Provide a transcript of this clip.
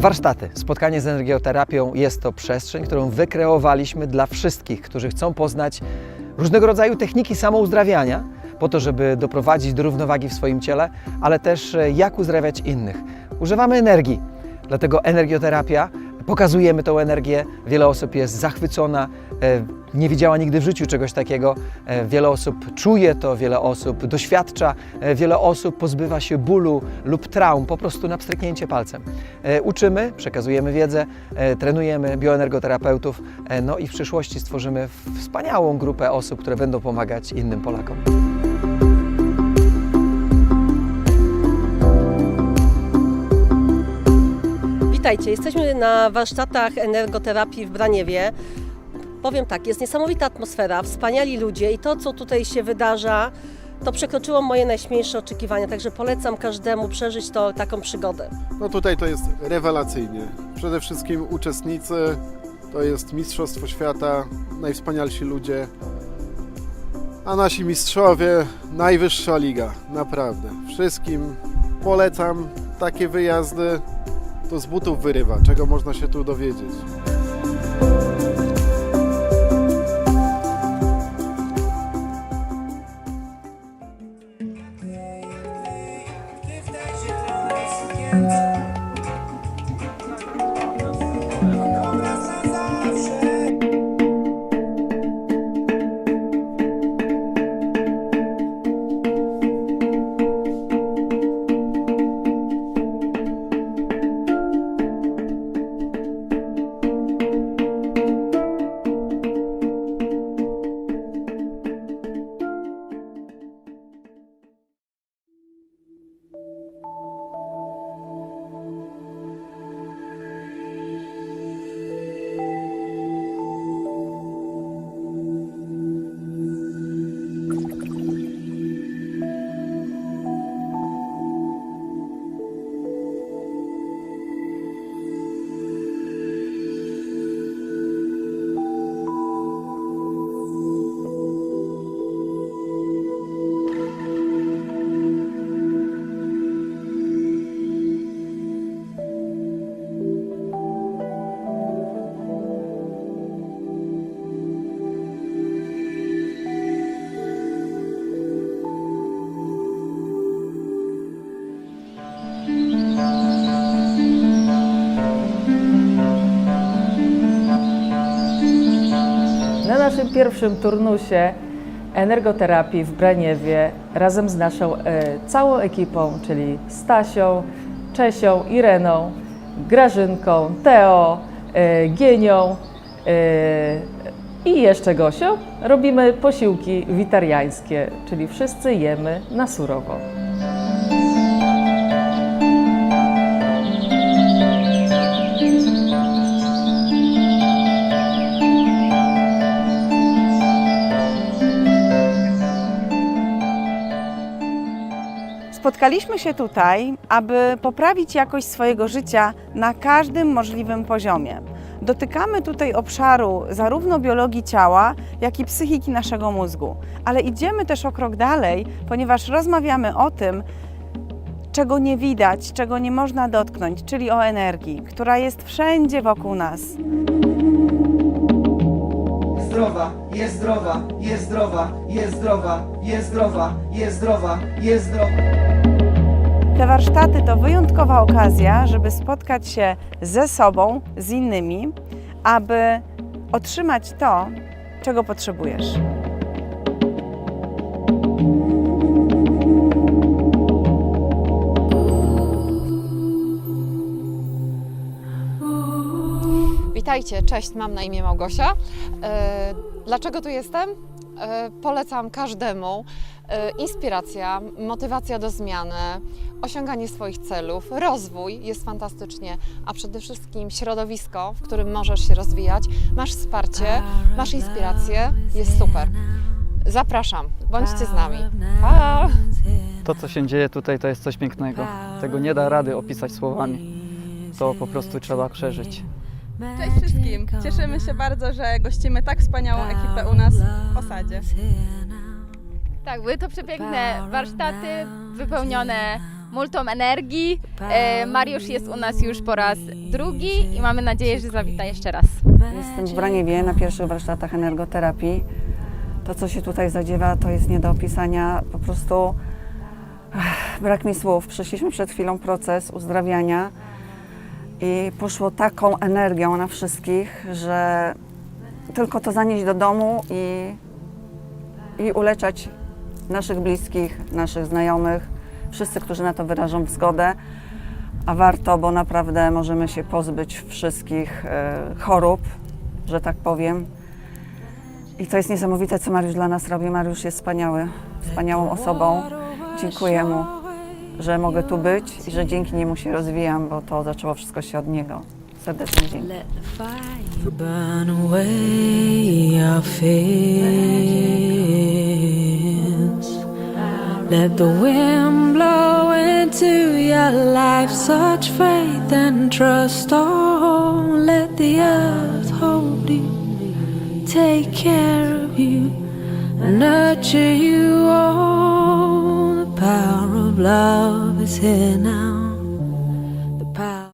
Warsztaty, spotkanie z energioterapią jest to przestrzeń, którą wykreowaliśmy dla wszystkich, którzy chcą poznać różnego rodzaju techniki samouzdrawiania, po to, żeby doprowadzić do równowagi w swoim ciele, ale też e, jak uzdrawiać innych. Używamy energii, dlatego energioterapia, pokazujemy tą energię. Wiele osób jest zachwycona, e, nie widziała nigdy w życiu czegoś takiego. E, Wiele osób czuje to, wiele osób doświadcza, e, wiele osób pozbywa się bólu lub traum po prostu na pstryknięcie palcem. Uczymy, przekazujemy wiedzę, trenujemy bioenergoterapeutów, no i w przyszłości stworzymy wspaniałą grupę osób, które będą pomagać innym Polakom. Witajcie, jesteśmy na warsztatach energoterapii w Braniewie. Powiem tak, jest niesamowita atmosfera, wspaniali ludzie i to, co tutaj się wydarza, to przekroczyło moje najśmielsze oczekiwania, także polecam każdemu przeżyć to taką przygodę. No tutaj to jest rewelacyjnie. Przede wszystkim uczestnicy, to jest Mistrzostwo Świata, najwspanialsi ludzie, a nasi mistrzowie, najwyższa liga, naprawdę. Wszystkim polecam takie wyjazdy, to z butów wyrywa, czego można się tu dowiedzieć. Naszym pierwszym turnusie energoterapii w Braniewie razem z naszą e, całą ekipą, czyli Stasią, Czesią, Ireną, Grażynką, Teo, e, Gienią e, i jeszcze Gosią, robimy posiłki witariańskie, czyli wszyscy jemy na surowo. Spotkaliśmy się tutaj, aby poprawić jakość swojego życia na każdym możliwym poziomie. Dotykamy tutaj obszaru zarówno biologii ciała, jak i psychiki naszego mózgu, ale idziemy też o krok dalej, ponieważ rozmawiamy o tym, czego nie widać, czego nie można dotknąć, czyli o energii, która jest wszędzie wokół nas. zdrowa, jest zdrowa, jest zdrowa, jest zdrowa, jest zdrowa, jest zdrowa, jest zdrowa. Te warsztaty to wyjątkowa okazja, żeby spotkać się ze sobą, z innymi, aby otrzymać to, czego potrzebujesz. Witajcie, cześć, mam na imię Małgosia. E, Dlaczego tu jestem? E, Polecam każdemu e, inspiracja, motywacja do zmiany, osiąganie swoich celów, rozwój jest fantastycznie, a przede wszystkim środowisko, w którym możesz się rozwijać, masz wsparcie, masz inspirację, jest super. Zapraszam, bądźcie z nami. Pa! To, co się dzieje tutaj, to jest coś pięknego. Tego nie da rady opisać słowami. To po prostu trzeba przeżyć. Cześć wszystkim! Cieszymy się bardzo, że gościmy tak wspaniałą ekipę u nas w osadzie. Tak, były to przepiękne warsztaty wypełnione multum energii. E, Mariusz jest u nas już po raz drugi i mamy nadzieję, że zawita jeszcze raz. Jestem w Braniewie na pierwszych warsztatach energoterapii. To, co się tutaj zadziewa, to jest nie do opisania. Po prostu brak mi słów. Przeszliśmy przed chwilą proces uzdrawiania i poszło taką energią na wszystkich, że tylko to zanieść do domu i, i uleczać naszych bliskich, naszych znajomych, wszyscy, którzy na to wyrażą zgodę. A warto, bo naprawdę możemy się pozbyć wszystkich e, chorób, że tak powiem. I to jest niesamowite, co Mariusz dla nas robi. Mariusz jest wspaniały, wspaniałą osobą. Dziękuję mu, że mogę tu być i że dzięki niemu się rozwijam, bo to zaczęło wszystko się od niego. Serdecznie dzięki. Burn away your fears. Let the wind blow into your life such faith and trust. Oh, let the earth hold you, take care of you, and nurture you. Oh, the power love is here now.